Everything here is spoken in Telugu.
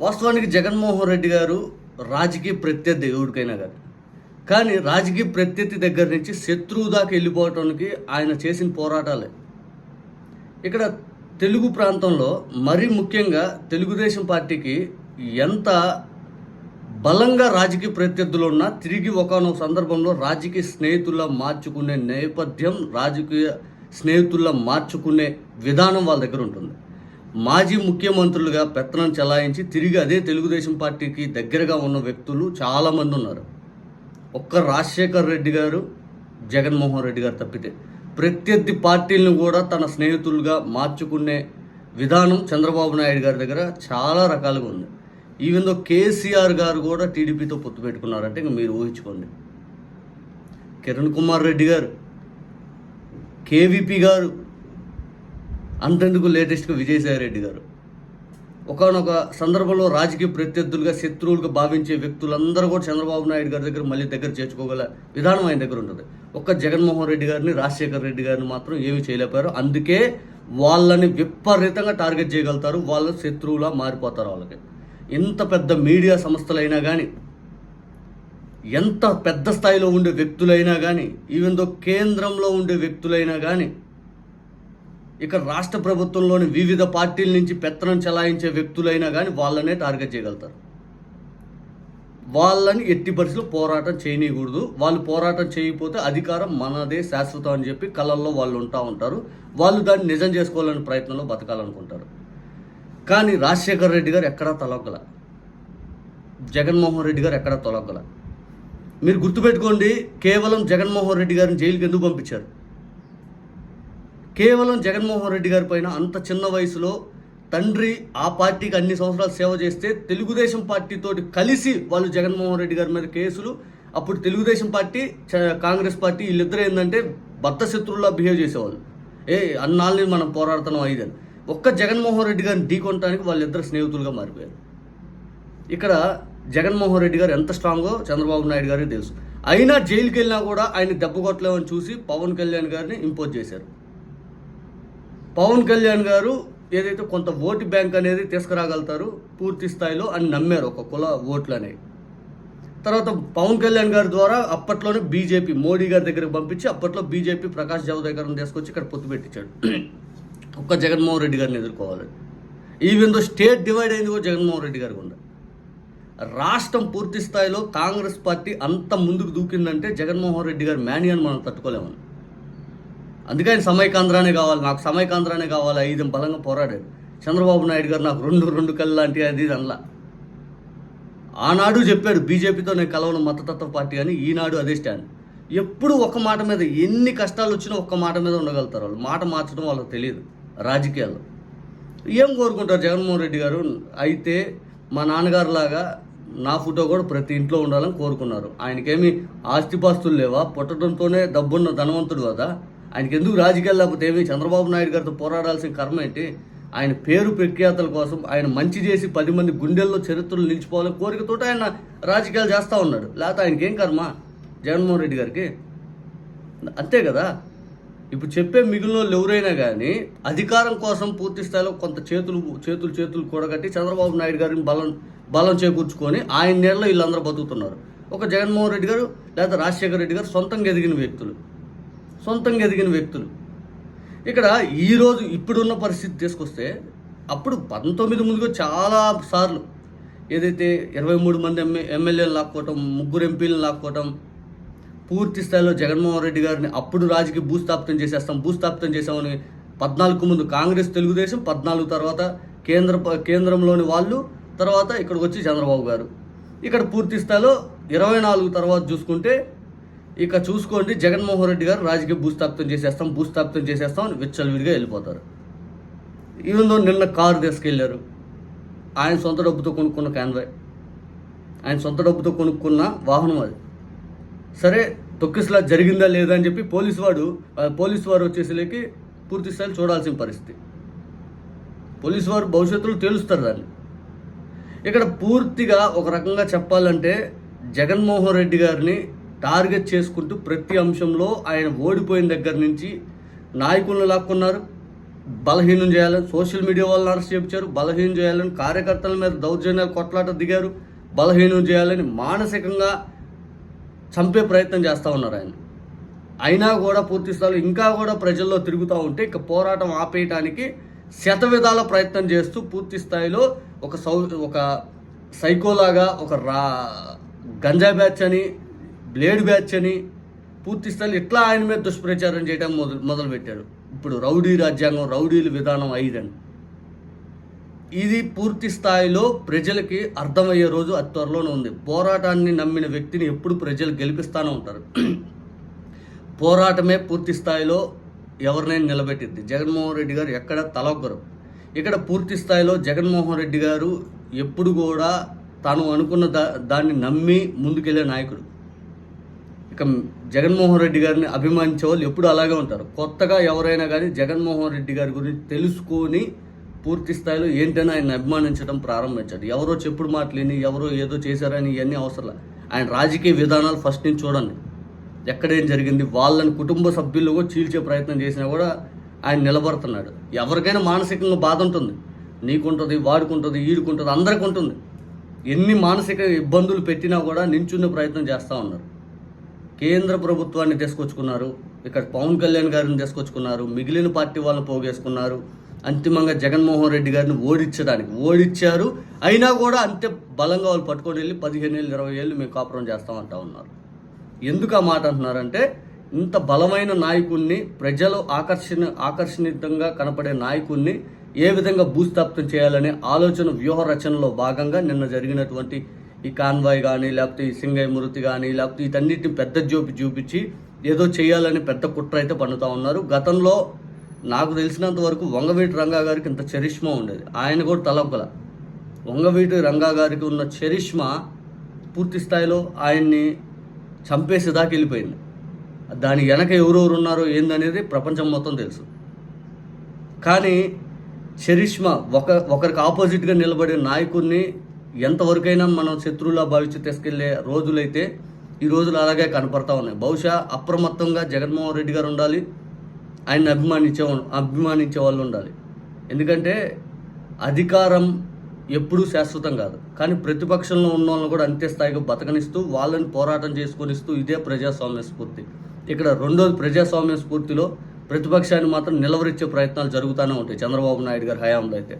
వాస్తవానికి జగన్మోహన్ రెడ్డి గారు రాజకీయ ప్రత్యర్థి ఎవరికైనా కానీ కానీ రాజకీయ ప్రత్యర్థి దగ్గర నుంచి శత్రువు దాకా వెళ్ళిపోవటానికి ఆయన చేసిన పోరాటాలే. ఇక్కడ తెలుగు ప్రాంతంలో మరీ ముఖ్యంగా తెలుగుదేశం పార్టీకి ఎంత బలంగా రాజకీయ ప్రత్యర్థులు ఉన్నా తిరిగి ఒకనొక సందర్భంలో రాజకీయ స్నేహితుల్లా మార్చుకునే నేపథ్యం రాజకీయ స్నేహితుల్లా మార్చుకునే విధానం వాళ్ళ దగ్గర ఉంటుంది. మాజీ ముఖ్యమంత్రులుగా పెత్తనం చెలాయించి తిరిగి అదే తెలుగుదేశం పార్టీకి దగ్గరగా ఉన్న వ్యక్తులు చాలామంది ఉన్నారు. ఒక్క రాజశేఖర్ రెడ్డి గారు జగన్మోహన్ రెడ్డి గారు తప్పితే ప్రత్యర్థి పార్టీలను కూడా తన స్నేహితులుగా మార్చుకునే విధానం చంద్రబాబు నాయుడు గారి దగ్గర చాలా రకాలుగా ఉంది. ఈవెన్ దో కేసీఆర్ గారు కూడా టీడీపీతో పొత్తు పెట్టుకున్నారంటే ఇంక మీరు ఊహించుకోండి. కిరణ్ కుమార్ రెడ్డి గారు కేవీపీ గారు అంతెందుకు లేటెస్ట్గా విజయసాయి రెడ్డి గారు? ఒకనొక సందర్భంలో రాజకీయ ప్రత్యర్థులుగా శత్రువులుగా భావించే వ్యక్తులందరూ కూడా చంద్రబాబు నాయుడు గారి దగ్గర మళ్ళీ దగ్గర చేర్చుకోగల విధానం ఆయన దగ్గర ఉంటుంది ఒక్క జగన్మోహన్ రెడ్డి గారిని రాజశేఖర్ రెడ్డి గారిని మాత్రం ఏమీ చేయలేపారు అందుకే వాళ్ళని విపరీతంగా టార్గెట్ చేయగలుగుతారు. వాళ్ళు శత్రువులా మారిపోతారు వాళ్ళకి. ఇంత పెద్ద మీడియా సంస్థలైనా కానీ ఎంత పెద్ద స్థాయిలో ఉండే వ్యక్తులైనా కానీ ఈవెన్ దో కేంద్రంలో ఉండే వ్యక్తులైనా కానీ ఇక రాష్ట్ర ప్రభుత్వంలోని వివిధ పార్టీల నుంచి పెత్తనం చెలాయించే వ్యక్తులైనా కానీ వాళ్ళనే టార్గెట్ చేయగలుగుతారు. వాళ్ళని ఎట్టి పరిస్థితులు పోరాటం చేయనీయకూడదు. వాళ్ళు పోరాటం చేయకపోతే అధికారం మనదే శాశ్వతం అని చెప్పి కళల్లో వాళ్ళు ఉంటా ఉంటారు. వాళ్ళు దాన్ని నిజం చేసుకోవాలని ప్రయత్నంలో బతకాలనుకుంటారు. కానీ రాజశేఖర్ రెడ్డి గారు ఎక్కడా తొలగల జగన్మోహన్ రెడ్డి గారు ఎక్కడా తొలగల మీరు గుర్తుపెట్టుకోండి కేవలం జగన్మోహన్ రెడ్డి గారిని జైలుకి ఎందుకు పంపించారు? కేవలం జగన్మోహన్ రెడ్డి గారి పైన అంత చిన్న వయసులో తండ్రి ఆ పార్టీకి అన్ని సంవత్సరాలు సేవ చేస్తే తెలుగుదేశం పార్టీతోటి కలిసి వాళ్ళు జగన్మోహన్ రెడ్డి గారి మీద కేసులు. అప్పుడు తెలుగుదేశం పార్టీ చ- కాంగ్రెస్ పార్టీ వీళ్ళిద్దరు ఏంటంటే భర్త శత్రువులా బిహేవ్ చేసేవాళ్ళు. ఏ అన్నాళ్ళని మనం పోరాడుతున్నాం ఐదని ఒక్క జగన్మోహన్ రెడ్డి గారిని ఢీకొనటానికి వాళ్ళిద్దరు స్నేహితులుగా మారిపోయారు. ఇక్కడ జగన్మోహన్ రెడ్డి గారు ఎంత స్ట్రాంగో చంద్రబాబు నాయుడు గారికి తెలుసు. అయినా జైలుకి వెళ్ళినా కూడా ఆయన దెబ్బ కొట్టలేమని చూసి పవన్ కళ్యాణ్ గారిని ఇంపోజ్ చేశారు. పవన్ కళ్యాణ్ గారు ఏదైతే కొంత ఓటు బ్యాంక్ అనేది తీసుకురాగలుగుతారు పూర్తి స్థాయిలో అని నమ్మారు ఒక కుల ఓట్లు అనేవి తర్వాత పవన్ కళ్యాణ్ గారి ద్వారా అప్పట్లోనే బీజేపీ మోడీ గారి దగ్గరకు పంపించి అప్పట్లో బీజేపీ ప్రకాష్ జావదేకర్ని తీసుకొచ్చి ఇక్కడ పొత్తు పెట్టించాడు. ఒక్క జగన్మోహన్ రెడ్డి గారిని ఎదుర్కోవాలి. ఈవెన్ దో స్టేట్ డివైడ్ అయింది కూడా జగన్మోహన్ రెడ్డి గారికి ఉంది రాష్ట్రం పూర్తి స్థాయిలో కాంగ్రెస్ పార్టీ అంత ముందుకు దూకిందంటే జగన్మోహన్ రెడ్డి గారి మేనియాని మనం తట్టుకోలేమని అందుకే ఆయన సమైకాంధ్రానే కావాలి. నాకు సమైకాంధ్రానే కావాలి. ఐదు బలంగా పోరాడాడు. చంద్రబాబు నాయుడు గారు నాకు రెండు రెండు కళ్ళు లాంటి అది ఇది అనలా. ఆనాడు చెప్పాడు బీజేపీతో నేను కలవను మతతత్వ పార్టీ అని. ఈనాడు అదే స్టాండ్. ఎప్పుడు ఒక మాట మీద ఎన్ని కష్టాలు వచ్చినా ఒక్క మాట మీద ఉండగలుగుతారు వాళ్ళు. మాట మార్చడం వాళ్ళకి తెలియదు. రాజకీయాల్లో. ఏం కోరుకుంటారు? జగన్మోహన్ రెడ్డి గారు అయితే మా నాన్నగారు లాగా నా ఫోటో కూడా ప్రతి ఇంట్లో ఉండాలని కోరుకున్నారు. ఆయనకేమి ఆస్తిపాస్తులు లేవా? పుట్టడంతోనే డబ్బున్న ధనవంతుడు కదా. ఆయనకి ఎందుకు రాజకీయాలు లేకపోతే ఏమి? చంద్రబాబు నాయుడు గారితో పోరాడాల్సిన కర్మ ఏంటి? ఆయన పేరు ప్రఖ్యాతల కోసం ఆయన మంచి చేసి పది మంది గుండెల్లో చరిత్రలు నిలిచిపోవాలని కోరికతో ఆయన రాజకీయాలు చేస్తూ ఉన్నాడు. లేకపోతే ఆయనకేం కర్మ? జగన్మోహన్ రెడ్డి గారికి? అంతే కదా? ఇప్పుడు చెప్పే మిగిలిన వాళ్ళు ఎవరైనా కానీ అధికారం కోసం పూర్తి స్థాయిలో కొంత చేతులు చేతులు చేతులు కూడగట్టి చంద్రబాబు నాయుడు గారిని బలం బలం చేకూర్చుకొని ఆయన నేలలో వీళ్ళందరూ బతుకుతున్నారు. ఒక జగన్మోహన్ రెడ్డి గారు లేదా రాజశేఖర రెడ్డి గారు సొంతంగా ఎదిగిన వ్యక్తులు. సొంతంగా ఎదిగిన వ్యక్తులు. ఇక్కడ ఈరోజు ఇప్పుడున్న పరిస్థితి తీసుకొస్తే అప్పుడు పంతొమ్మిది ముందుగా చాలా సార్లు ఏదైతే ఇరవై మూడు మంది ఎమ్మె ఎమ్మెల్యేలు లాక్కోవటం ముగ్గురు ఎంపీలను లాక్కోవటం పూర్తి స్థాయిలో జగన్మోహన్ రెడ్డి గారిని అప్పుడు రాజకీయ భూస్థాపితం చేసేస్తాం భూస్థాపితం చేసామని పద్నాలుగు ముందు కాంగ్రెస్ తెలుగుదేశం పద్నాలుగు తర్వాత కేంద్ర కేంద్రంలోని వాళ్ళు తర్వాత ఇక్కడికి వచ్చి చంద్రబాబు గారు. ఇక్కడ పూర్తి స్థాయిలో ఇరవై నాలుగు తర్వాత చూసుకుంటే ఇక చూసుకోండి జగన్మోహన్ రెడ్డి గారు రాజకీయ భూస్థాపితం చేసేస్తాం భూస్థాపితం చేసేస్తాం అని విచ్చలవిడిగా వెళ్ళిపోతారు. ఈవెన్ దో నిన్న కారు తీసుకెళ్ళారు ఆయన సొంత డబ్బుతో కొనుక్కున్న క్యాన్వాయ్ ఆయన సొంత డబ్బుతో కొనుక్కున్న వాహనం అది. సరే తొక్కిసలా జరిగిందా లేదా అని చెప్పి పోలీసు వాడు ఆ, పోలీసు వారు వచ్చేసరికి పూర్తి స్థాయిలో చూడాల్సిన పరిస్థితి. పోలీసు వారు భవిష్యత్తులో తేలుస్తారు దాన్ని. ఇక్కడ పూర్తిగా ఒక రకంగా చెప్పాలంటే జగన్మోహన్ రెడ్డి గారిని టార్గెట్ చేసుకుంటూ ప్రతి అంశంలో ఆయన ఓడిపోయిన దగ్గర నుంచి నాయకులను లాక్కున్నారు. బలహీనం చేయాలని సోషల్ మీడియా వాళ్ళని అరెస్ట్ చేయించారు. బలహీనం చేయాలని కార్యకర్తల మీద దౌర్జన్యాలు కొట్లాట దిగారు. బలహీనం చేయాలని మానసికంగా చంపే ప్రయత్నం చేస్తూ ఉన్నారు ఆయన. అయినా కూడా పూర్తి స్థాయిలో ఇంకా కూడా ప్రజల్లో తిరుగుతూ ఉంటే ఇక పోరాటం ఆపేయటానికి శత విధాల ప్రయత్నం చేస్తూ పూర్తి స్థాయిలో ఒక సౌ ఒక సైకోలాగా ఒక రా గంజా బ్యాచ్ అని బ్లేడ్ బ్యాచ్ అని పూర్తి స్థాయిలో ఇట్లా ఆయన మీద దుష్ప్రచారం చేయడం మొదలు మొదలుపెట్టారు ఇప్పుడు రౌడీ రాజ్యాంగం రౌడీల విధానం ఐదని. ఇది పూర్తి స్థాయిలో ప్రజలకి అర్థమయ్యే రోజు అతి త్వరలోనే ఉంది. పోరాటాన్ని నమ్మిన వ్యక్తిని ఎప్పుడు ప్రజలు గెలిపిస్తానే ఉంటారు. పోరాటమే పూర్తి స్థాయిలో ఎవరినైనా నిలబెట్టింది జగన్మోహన్ రెడ్డి గారు ఎక్కడ తలొక్కరు ఇక్కడ పూర్తి స్థాయిలో జగన్మోహన్ రెడ్డి గారు ఎప్పుడు కూడా తాను అనుకున్న దా దాన్ని నమ్మి ముందుకెళ్ళే నాయకుడు. ఇక జగన్మోహన్ రెడ్డి గారిని అభిమానించే వాళ్ళు ఎప్పుడు అలాగే ఉంటారు. కొత్తగా ఎవరైనా కానీ జగన్మోహన్ రెడ్డి గారి గురించి తెలుసుకొని పూర్తి స్థాయిలో ఏంటని ఆయన అభిమానించడం ప్రారంభించాడు ఎవరో చెప్పుడు మాటలేని ఎవరో ఏదో చేశారని ఇవన్నీ అవసరం ఆయన రాజకీయ విధానాలు ఫస్ట్ నుంచి చూడండి. ఎక్కడేం జరిగింది వాళ్ళని కుటుంబ సభ్యులు కూడా చీల్చే ప్రయత్నం చేసినా కూడా ఆయన నిలబడుతున్నాడు. ఎవరికైనా మానసికంగా బాధ ఉంటుంది. నీకుంటుంది వాడుకుంటుంది ఈడుకుంటుంది అందరికీ ఉంటుంది ఎన్ని మానసిక ఇబ్బందులు పెట్టినా కూడా నించున్న ప్రయత్నం చేస్తూ ఉన్నారు. కేంద్ర ప్రభుత్వాన్ని తీసుకొచ్చుకున్నారు ఇక్కడ పవన్ కళ్యాణ్ గారిని తీసుకొచ్చుకున్నారు మిగిలిన పార్టీ వాళ్ళని పోగేసుకున్నారు అంతిమంగా జగన్మోహన్ రెడ్డి గారిని ఓడించడానికి ఓడించారు అయినా కూడా అంతే బలంగా వాళ్ళు పట్టుకొని వెళ్ళి పదిహేను ఏళ్ళు ఇరవై ఏళ్ళు మేము కాపురం చేస్తామంటా ఉన్నారు. ఎందుకు ఆ మాట అంటున్నారంటే ఇంత బలమైన నాయకుణ్ణి ప్రజలు ఆకర్షణ ఆకర్షణీయంగా కనపడే నాయకుణ్ణి ఏ విధంగా భూస్థాపితం చేయాలనే ఆలోచన వ్యూహ రచనలో భాగంగా నిన్న జరిగినటువంటి ఈ కాన్వాయ్ కానీ లేకపోతే ఈ సింగయ్య మృతి కానీ లేకపోతే ఇతన్నిటిని పెద్ద జోపి చూపించి ఏదో చేయాలని పెద్ద కుట్ర అయితే పన్నుతా ఉన్నారు. గతంలో నాకు తెలిసినంత వరకు వంగవీటి రంగా గారికి ఇంత చరిష్మా ఉండేది. ఆయన కూడా తలొక్కల వంగవీటి రంగా గారికి ఉన్న చరిష్మా పూర్తి స్థాయిలో ఆయన్ని చంపేసేదాకా వెళ్ళిపోయింది. దాని వెనక ఎవరెవరు ఉన్నారో ఏందనేది ప్రపంచం మొత్తం తెలుసు. కానీ చరిష్మా ఒక ఒకరికి ఆపోజిట్గా నిలబడే నాయకుడిని ఎంతవరకైనా మనం శత్రువులా భావించి తీసుకెళ్ళే రోజులైతే ఈ రోజులు అలాగే కనపడతా ఉన్నాయి. బహుశా అప్రమత్తంగా జగన్మోహన్ రెడ్డి గారు ఉండాలి ఆయన్ని అభిమానించే అభిమానించే వాళ్ళు ఉండాలి. ఎందుకంటే అధికారం ఎప్పుడూ శాశ్వతం కాదు. కానీ ప్రతిపక్షంలో ఉన్న వాళ్ళని కూడా అంతే స్థాయిగా బతకనిస్తూ వాళ్ళని పోరాటం చేసుకొనిస్తూ ఇదే ప్రజాస్వామ్య స్ఫూర్తి. ఇక్కడ రెండోది ప్రజాస్వామ్య స్ఫూర్తిలో ప్రతిపక్షాన్ని మాత్రం నిలవరించే ప్రయత్నాలు జరుగుతూనే ఉంటాయి. చంద్రబాబు నాయుడు గారి హయాంలో అయితే.